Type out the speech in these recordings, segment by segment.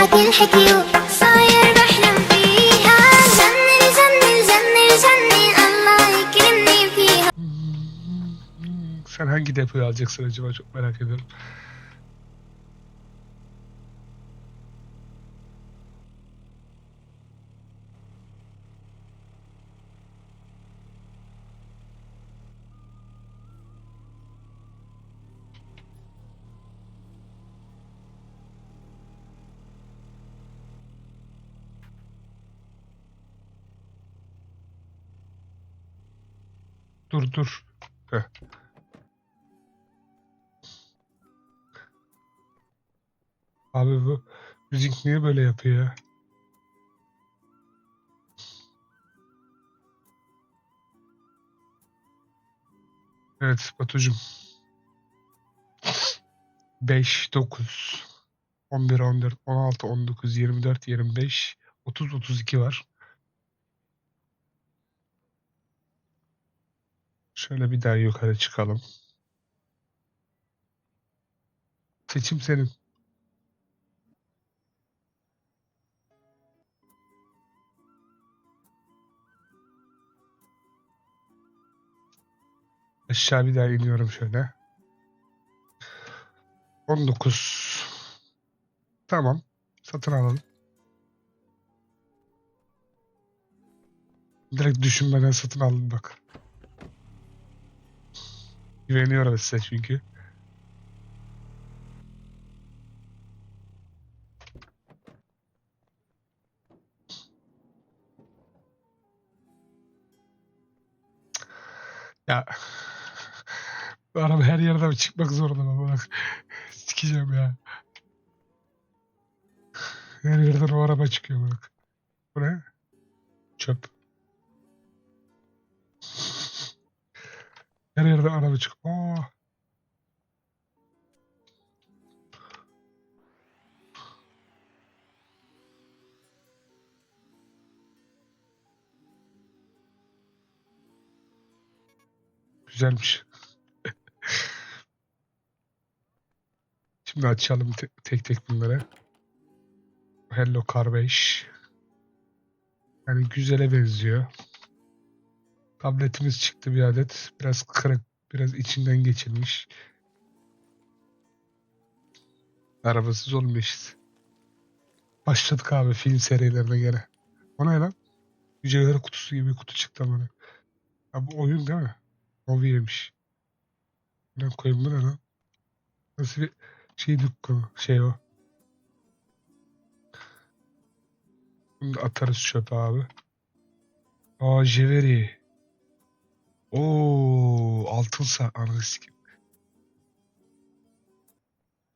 حكي الحكي صاير بحلم فيها زني زني زني زني الله يكرمني فيها Sen hangi depoyu alacaksın acaba çok merak ediyorum. Dur dur. Heh. Abi bu müzik niye böyle yapıyor ya? Evet Batucuğum. 5, 9, 11, 14, 16, 19, 24, 25, 30, 32 var. Şöyle bir daha yukarı çıkalım. Seçim senin. Aşağı bir daha iniyorum şöyle. 19. Tamam. Satın alalım. Direkt düşünmeden satın aldım bak. Güveniyorum size çünkü. Ya araba her yerden çıkmak zorunda ama bak. Sikeceğim ya. Her yerden o araba çıkıyor bak. Bu ne? Çöp. Her yerden araba çıkıyor. Aa. Güzelmiş. Şimdi açalım te- tek tek bunları. Hello Car 5. Yani güzele benziyor. Tabletimiz çıktı bir adet. Biraz kırık, biraz içinden geçilmiş. Arabasız olmuyor. Başladık abi film serilerine gene. O ne lan? Mücevher kutusu gibi kutu çıktı bana. Ha bu oyun değil mi? Movie'ymiş. Ne koyayım bu ne lan? Nasıl bir şey dükkanı şey o. Bunu da atarız çöpe abi. Aa Jeveri. Oo altınsa ananı sikeyim.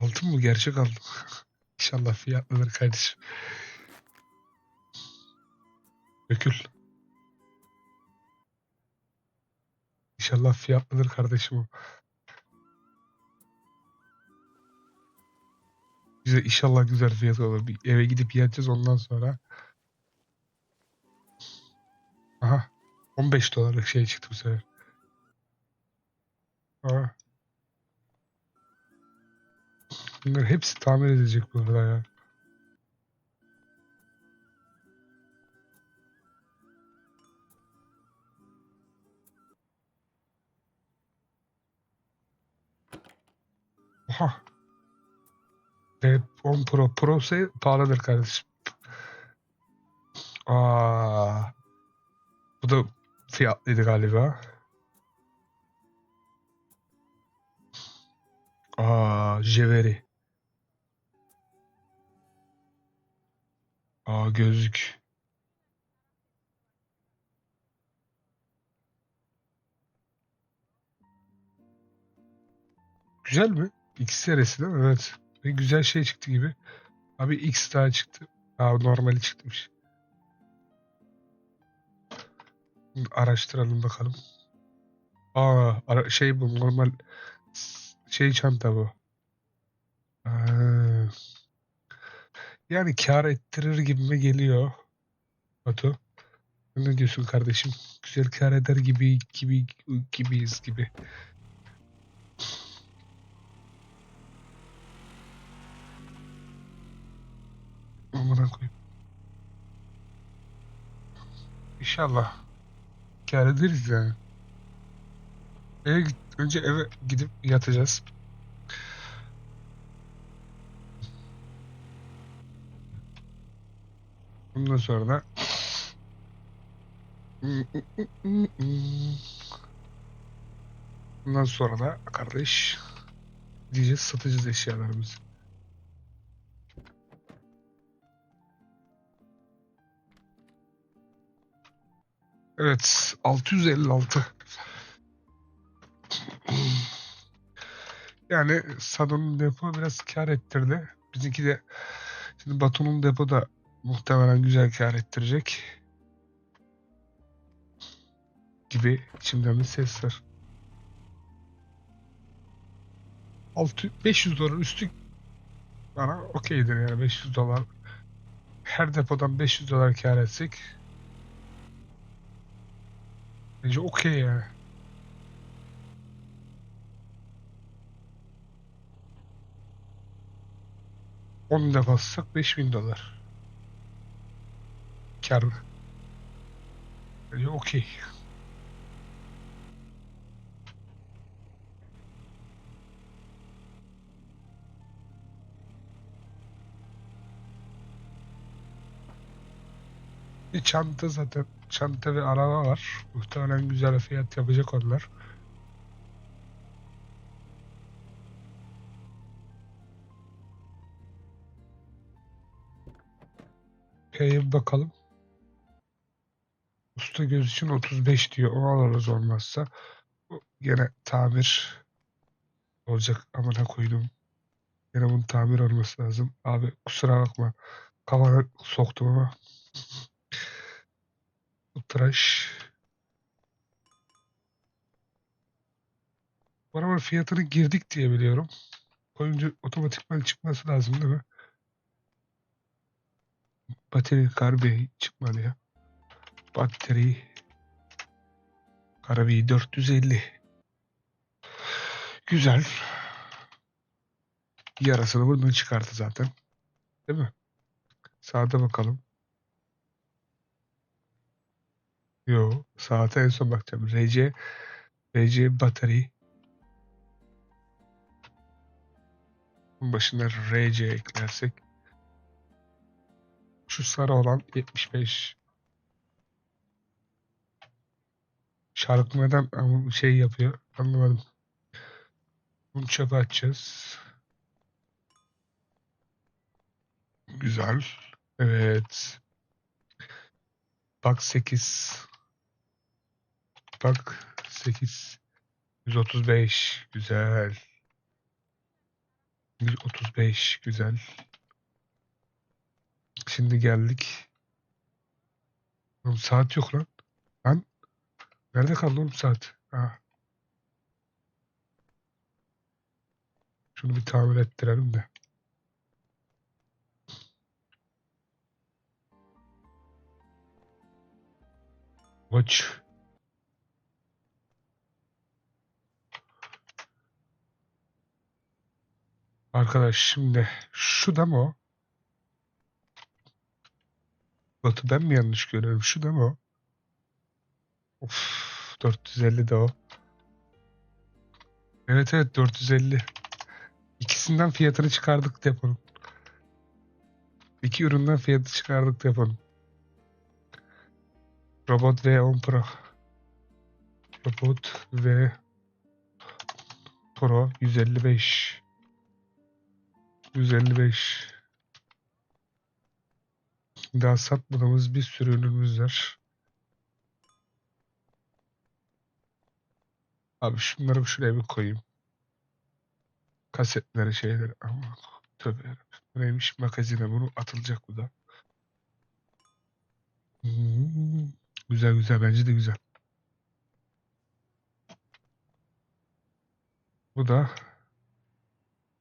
Altın mı? Gerçek altın. İnşallah fiyatlıdır kardeşim. Dökül. İnşallah fiyatlıdır kardeşim o. Güzel, inşallah güzel fiyat olur. Bir eve gidip yiyeceğiz ondan sonra. Aha. 15 dolarlık şey çıktı bu sefer. Aa. Bunlar hepsi tamir edilecek bu arada ya. Oha. Ve 10 Pro. Pro ise pahalıdır kardeşim. Aa. Bu da fiyatlıydı galiba. Aa, Jeveri. Aa, gözlük. Güzel mi? X serisi değil mi? Evet. Ve güzel şey çıktı gibi. Abi X daha çıktı. Aa, normali çıkmış. Araştıralım bakalım. Aa, ara- şey bu normal şey çanta bu. Aa. Yani kâr ettirir gibime geliyor. Batu. Ne diyorsun kardeşim? Güzel kâr eder gibi gibi gibiyiz gibi. amına koyayım. İnşallah kâr ederiz yani. Eve git, önce eve gidip yatacağız. Ondan sonra da Ondan sonra da kardeş diyeceğiz satacağız eşyalarımızı. Evet 656. Yani Sadon'un depo biraz kar ettirdi. Bizimki de şimdi Batu'nun depo da muhtemelen güzel kar ettirecek. Gibi içimden bir ses var. 6 500 dolar üstü bana okeydir yani 500 dolar. Her depodan 500 dolar kar etsek bence okey yani. On da bassak 5000 dolar. Kar. Bence okey. Bir çanta zaten. Çanta ve araba var. Muhtemelen güzel fiyat yapacak onlar. P'ye bakalım. Usta göz için 35 diyor. Onu alırız olmazsa. Gene tamir olacak. Amına koydum. Gene bunun tamir olması lazım. Abi kusura bakma. Kafana soktum ama. Tıraş. Bu arabanın fiyatını girdik diye biliyorum. Koyunca otomatikman çıkması lazım değil mi? Bateri karbi çıkmadı ya. Bateri karbi 450. Güzel. Yarasını buradan çıkarttı zaten. Değil mi? Sağda bakalım. Yo, saate en son bakacağım. RC, RC battery. Başına RC eklersek. Şu sarı olan 75. Şarkı neden ama şey yapıyor anlamadım. Bunu çöpe atacağız. Güzel. Evet. Bak 8. Bak 8. 135. Güzel. 135. Güzel. Şimdi geldik. Oğlum saat yok lan. Lan. Nerede kaldı oğlum saat? Ha. Şunu bir tamir ettirelim de. Watch. Arkadaş şimdi şu da mı o? Batı ben mi yanlış görüyorum? Şu da mı o? Of 450 de o. Evet evet 450. İkisinden fiyatını çıkardık deponun. İki üründen fiyatı çıkardık deponun. Robot V10 Pro. Robot V Pro 155. 155. Daha satmadığımız bir sürü ürünümüz var. Abi şunları şuraya bir koyayım. Kasetleri şeyleri ama tövbe yarabbim. Neymiş magazine bunu atılacak bu da. Hmm, Güzel güzel bence de güzel. Bu da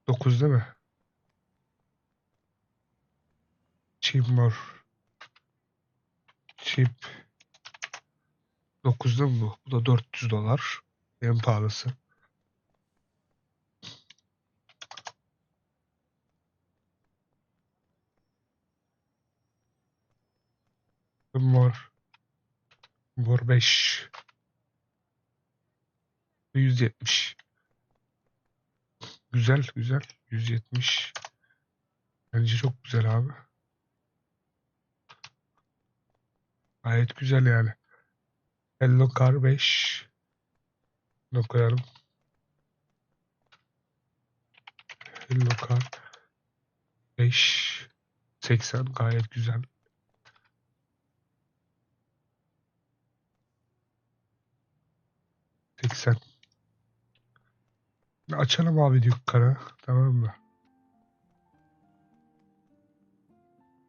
9 değil mi? More. Cheap 9'da mı bu? Bu da 400 dolar. En pahalısı. Mor. Mor 5. 170. Güzel güzel. 170. Bence çok güzel abi. Gayet güzel yani. Hello Car 5. Bunu koyalım. Hello Car 5. 80 gayet güzel. Seksen. Açalım abi dükkanı. Tamam mı?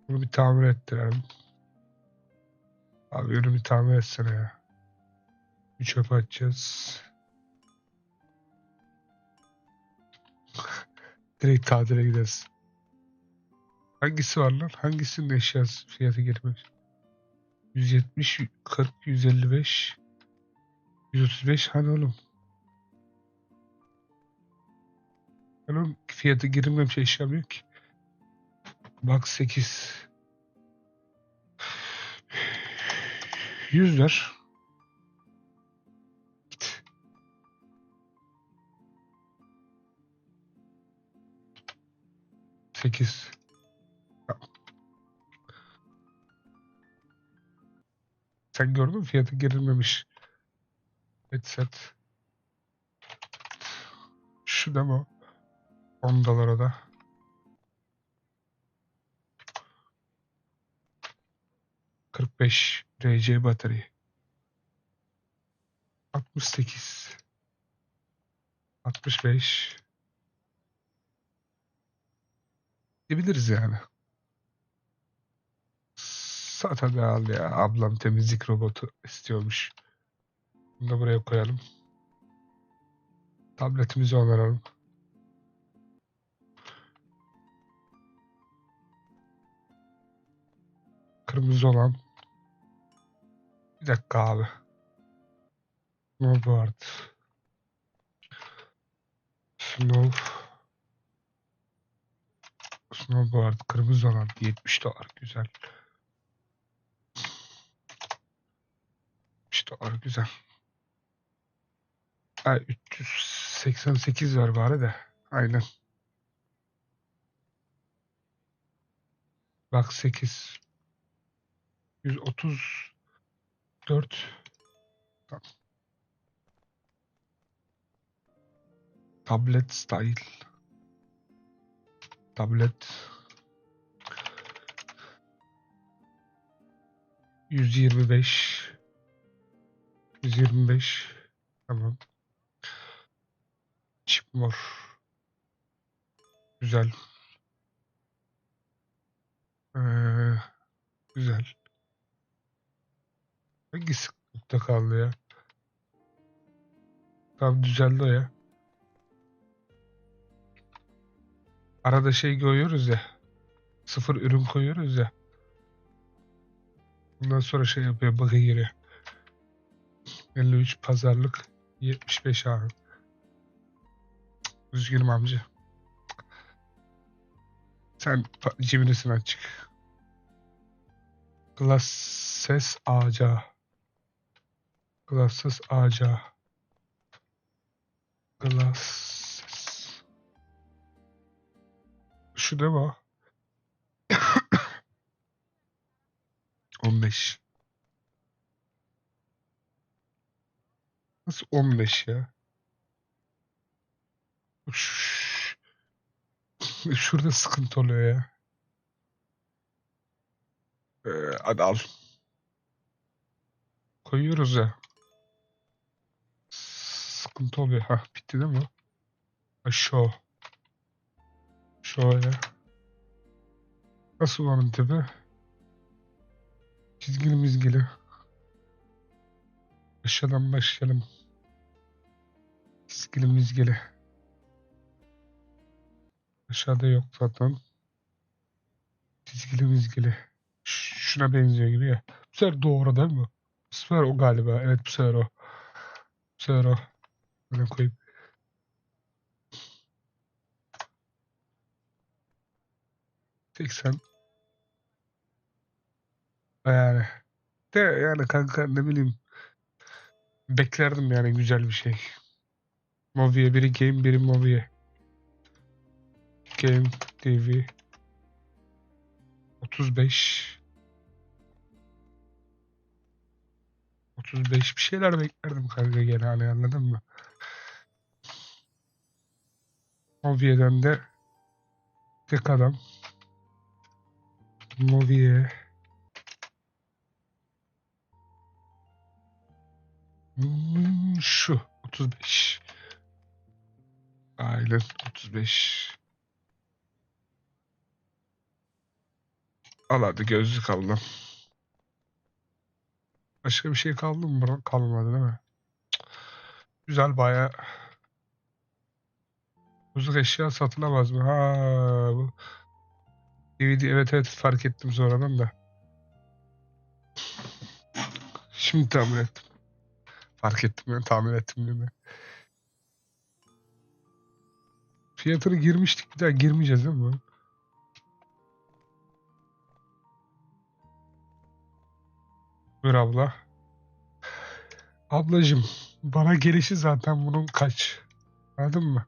Bunu bir tamir ettirelim. Abi ürünü tamir etsene ya. Bir çöp açacağız. Direkt tadile gideriz. Hangisi var lan? Hangisinin eşyası fiyatı girmiş? 170, 40, 155, 135 hani oğlum? Hani oğlum fiyatı girilmemiş eşyam yok ki. Bak 8. 100 ver. Git. Sekiz. Sen gördün mü fiyatı girilmemiş. Headset. Şu da mı? 10 dolara da. Kırk beş RC batarya. 68 65 diyebiliriz yani. Sat hadi al ya. Ablam temizlik robotu istiyormuş. Bunu da buraya koyalım. Tabletimizi onaralım. Kırmızı olan. Bir dakika abi. Snowboard. Snow. Snowboard kırmızı olan 70 dolar güzel. 70 dolar güzel. Ha 388 var bari de. Aynen. Bak 8. 134 Tamam. Tablet style. Tablet. 125. 125. Tamam. Çip mor. Güzel. Ee, güzel. Hangi sıklıkta kaldı ya? Tamam düzeldi o ya. Arada şey koyuyoruz ya. Sıfır ürün koyuyoruz ya. Ondan sonra şey yapıyor bakı giriyor. 53 pazarlık 75 abi. Üzgünüm amca. Sen cebindesin açık. Glasses ağaca. Glasses ağaca. Glasses. Şu da mı? 15. Nasıl 15 ya? Şş. Şurada sıkıntı oluyor ya. Ee, hadi al. Koyuyoruz ya. Sıkıntı oluyor. Ha bitti değil mi? Şu. Şöyle. Nasıl onun tipi? Çizgili mizgili. Aşağıdan başlayalım. Çizgili mizgili. Aşağıda yok zaten. Çizgili mizgili. Şuna benziyor gibi ya. Bu sefer doğru değil mi? Bu sefer o galiba. Evet bu sefer o. Bu sefer o. Böyle koyayım. Seksen. Yani De yani kanka ne bileyim. Beklerdim yani güzel bir şey. Movie biri game biri movie. Game TV 35 35 bir şeyler beklerdim kanka gene hani anladın mı? Movie'den de tek adam Movie Hmm, şu 35 Aynen 35 Al hadi gözlük aldım. Başka bir şey kaldı mı? Kalmadı değil mi? Güzel baya. Bozuk eşya satılamaz mı? Ha bu. DVD evet evet fark ettim sonradan da. Şimdi tahmin ettim. Fark ettim yani tahmin ettim değil mi? Fiyatını girmiştik bir daha girmeyeceğiz değil mi? Buyur abla. Ablacım bana gelişi zaten bunun kaç? Anladın mı?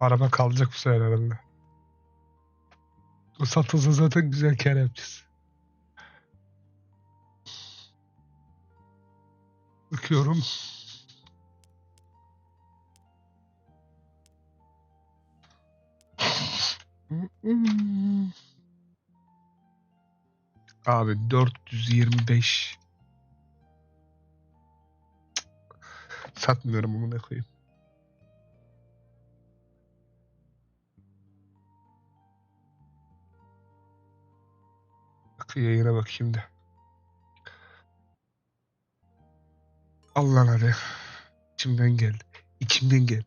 Araba kalacak bu sefer herhalde. Bu satılsa zaten güzel kar yapacağız. Bakıyorum. Abi 425 Satmıyorum bunu koyayım. Bak yayına bakayım da. Al lan hadi. İçimden gel. İçimden gel.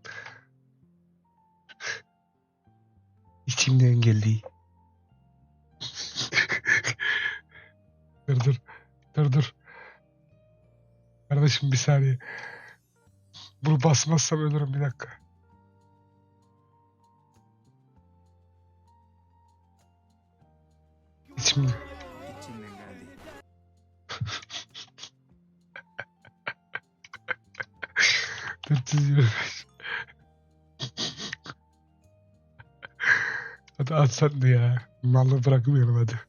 İçimden geldi. dur dur. Dur dur. Kardeşim bir saniye. Bunu basmazsam ölürüm bir dakika. İçimden. 425. hadi at sen de ya. Malı bırakmayalım hadi.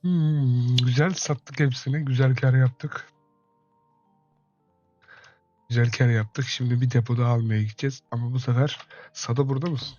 Hmm, güzel sattık hepsini. Güzel kar yaptık. Güzel kar yaptık. Şimdi bir depoda almaya gideceğiz. Ama bu sefer Sada burada mısın?